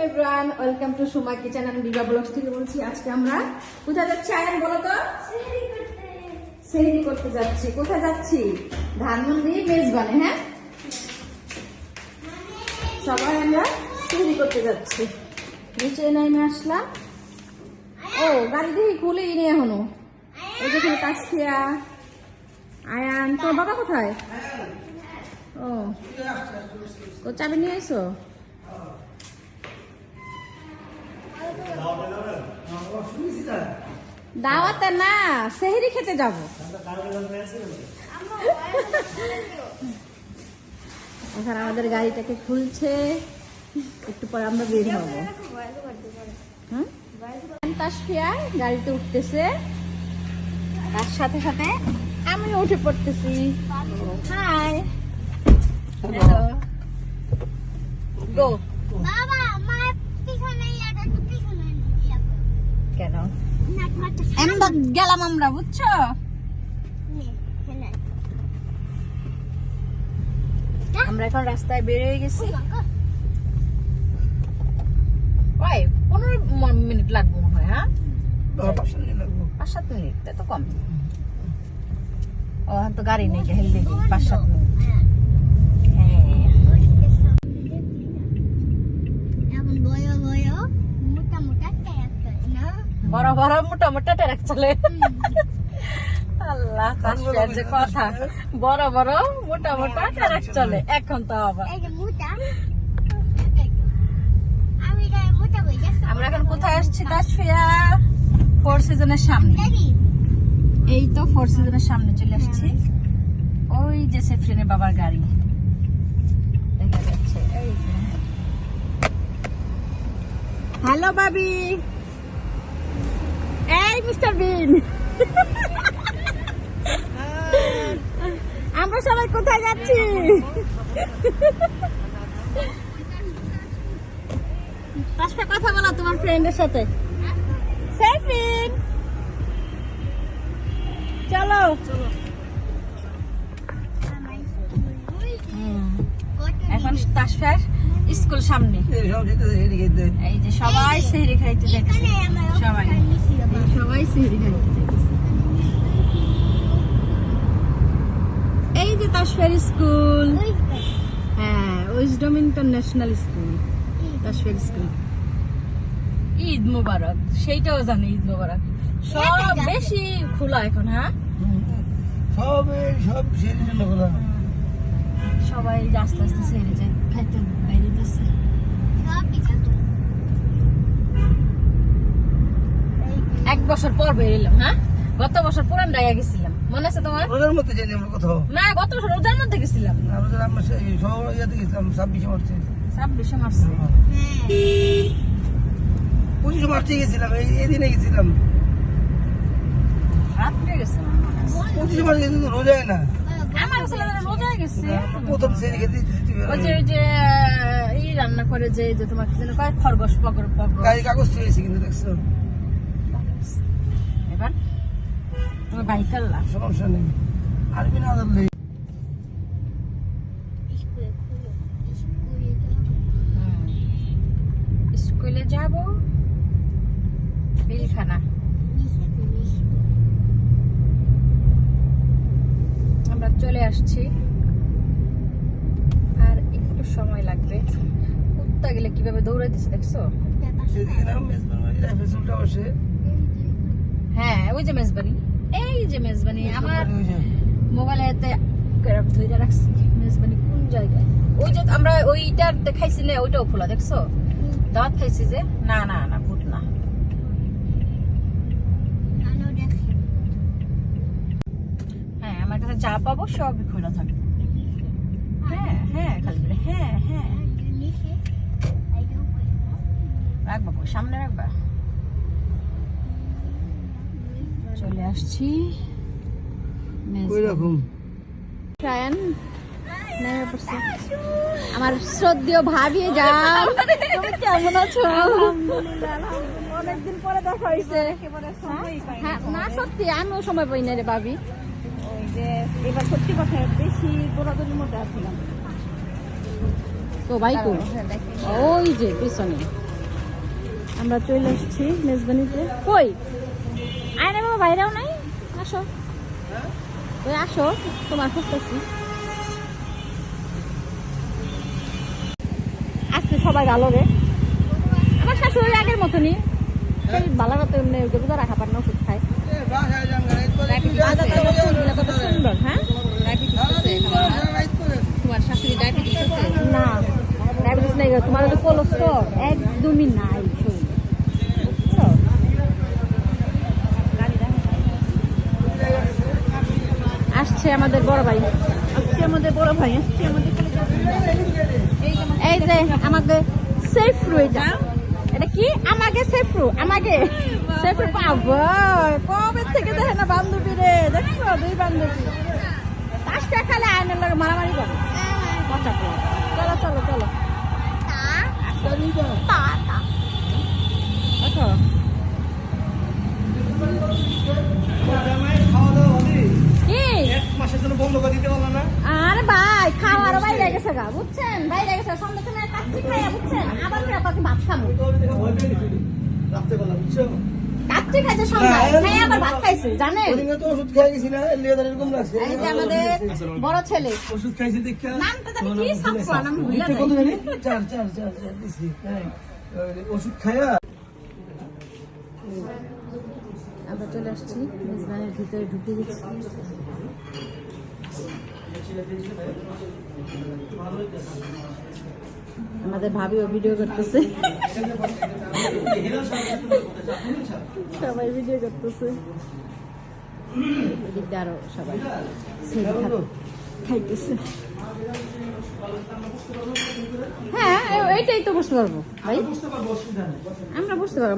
Welcome to Suma kitchen আমি বিবা blogs থেকে বলছি, আজকে আমরা কোথায় যাচ্ছি আয়ান, বলো তো? সেহরি করতে যাচ্ছি। কোথায় যাচ্ছি? ধানমন্ডি মেজবানে হ্যাঁ? সবাই আমরা সেহরি করতে যাচ্ছি। নিচে নাইমে আসলাম। ও, গাড়ি দিয়ে খুলেই নি এখনও। এই কাছিয়া আয়ান তোর বাবা কোথায়? ও, তো চাবি নিয়ে আইসো দাওয়াতে না সেহরি খেতে যাব। এখন আমাদের গাড়িটাকে খুলছে একটু পরে আমরা বের হব। হুম? তাসফিয়া গাড়িতে উঠতেছে। তার সাথে সাথে আমি উঠে পড়তেছি। হাই। হ্যালো গো বাবা আমার পিছনে। কেন? আমরা গেলাম আমরা বুঝছ? আমরা এখন রাস্তায় বের হয়ে গেছি। কয় পনেরো মিনিট লাগবে মনে হয় হ্যাঁ? পাঁচ সাত মিনিট তো কম। ও তো গাড়ি নেই হেল দেখি পাঁচ সাত মিনিট হ্যাঁ এখন বয় বয় মোটা মোটা টায়ার করে না বড় বড় মোটা মোটা ট্রাক চলে। আল্লাহ তার যে কথা। বড় বড় মোটা মোটা ট্রাক চলে। এখন তো আবার। আমরা এখন কোথায় আসছি? তাসফিয়া ফোর সিজনের সামনে। এই তো ফোর সিজনের সামনে চলে আসছি। ওই যে সেফরিনের বাবার গাড়ি। দেখা যাচ্ছে। এই হ্যালো বাবি। মিস্টার বিন আমরা সবাই কোথায় যাচ্ছি? পাঁচটা কথা বলো তোমার ফ্রেন্ডের সাথে। সেফিন চলো। এখন তাসফার। স্কুল সামনে। এই যে সবাই সেহরি খাইতে যাইতেছে। সবাই। সবাই সেহরি খাইতে যাইতেছে। এই যে তাসফার স্কুল। হ্যাঁ উইজডম ইন্টারন্যাশনাল স্কুল তাসফার স্কুল ঈদ মোবারক সেইটাও জানি ঈদ মোবারক। সব বেশি খোলা এখন হ্যাঁ? সব সব সেই জন্য বলা সবাই আস্তে আস্তে সেরে যায় খাইতে বাইরে দিচ্ছে এক বছর পর বেরিলাম হ্যাঁ? গত বছর পুরান ডাইয়া গেছিলাম মনে আছে তোমার? ওদের মধ্যে জানি আমরা কোথাও? না গত বছর রোজার মধ্যে গেছিলাম। আমরা আমরা সেই সব ইয়াতে গেছিলাম ছাব্বিশে মার্চে। ছাব্বিশে মার্চে। পঁচিশে মার্চে গেছিলাম এই এদিনে গেছিলাম। আহ, রান্না যে তোমার কি খরগোশ পকর পকর কাগজ কিন্তু দেখছ এবার তোমার সমস্যা নেই আরবি স্কুলে যাব বিলখানা আমরা চলে আসছি। আর একটু সময় লাগবে। কুত্তা গেলে কীভাবে দৌড়াইতেছে দেখছ? হ্যাঁ ওই যে মেজবানি। এই যে মেজবানি আমার মোবাইলে ধরে রাখছি। মেজবানি কোন জায়গায়? ওই যে আমরা ওইটা দেখাইছি না ওইটাও খোলা দেখছ? দাঁত খাইছি যে না না না ভূত না হ্যাঁ আমার কাছে যা পাবো সবই খোলা থাকবে হ্যাঁ হ্যাঁ খালি হ্যাঁ হ্যাঁ। রাখবা সামনে রাখবা। চলে আসছি। আমার শ্রদ্ধেয় ভাবি যাও। কেমন আছো? অনেকদিন পরে দেখা হয়েছে। হ্যাঁ, না সত্যি আমিও সময় পাই না রে ভাবি। যে এবার সত্যি কথা বেশি দৌড়াদৌড়ির মধ্যে আসছিলাম তো ভাই ওই যে পিছনে। আমরা চলে এসেছি মেজবানিতে। কই? আয় না বাবা বাইরেও নাই? আসো। ওই আসো তোমার খুঁজতেছি। আসছে সবাই ভালো রে। আমার শাশুড়ি আগের মতনই। সেই বালাগত এমনি রাখা পার না ওষুধ খায়। কত সুন্দর হ্যাঁ? তোমার শাশুড়ি ডায়াবেটিস আছে? না ডায়াবেটিস নাই তোমার তো কোলেস্ট্রল। একদমই নাই। আসছে আমাদের বড় ভাই। আজকে আমাদের বড় ভাই আসছে আমাদের এই যে আমাদের সেফরু এটা এটা কি? আমাকে সেফরু আমাকে। সেফরু পাবো কবে থেকে দেখে না বান্ধবী রে? দেখছ? দুই বান্ধবী। পাঁচটা খালে আয়নের লোক মারামারি করে। চলো চলো চলো। কি? মাসের জন্য বন্ধ করে দিতে পারল না আরে ভাই খাওয়ার বাইরে গেছে গা বুঝছেন? বাইরে গেছে সন্ধ্যে সময় কাচ্চি খাইয়া বুঝছেন? আবার ফের ভাত খাব। বুঝছ কাচ্চি খাইছে সন্ধ্যা খাই আবার ভাত খাইছে জানেন? তো ওষুধ খেয়ে গেছি না লেদার এরকম লাগছে। এই যে আমাদের বড় ছেলে। ওষুধ খাইছি দেখা। নামটা জানি কি সাফওয়ান আমি ভুলে এটা কত জানি? চার চার চার চার দিছি হ্যাঁ। ওষুধ খায়া আমরা চলে আসছি মেজবানের ভিতরে ঢুকে গেছি। আমাদের ভাবিও ভিডিও করতেছে। সবাই ভিডিও করতেছে। আরও সবাই খাইতেছে। হ্যাঁ এইটাই তো বুঝতে পারব, ভাই। আমরা বুঝতে পারব।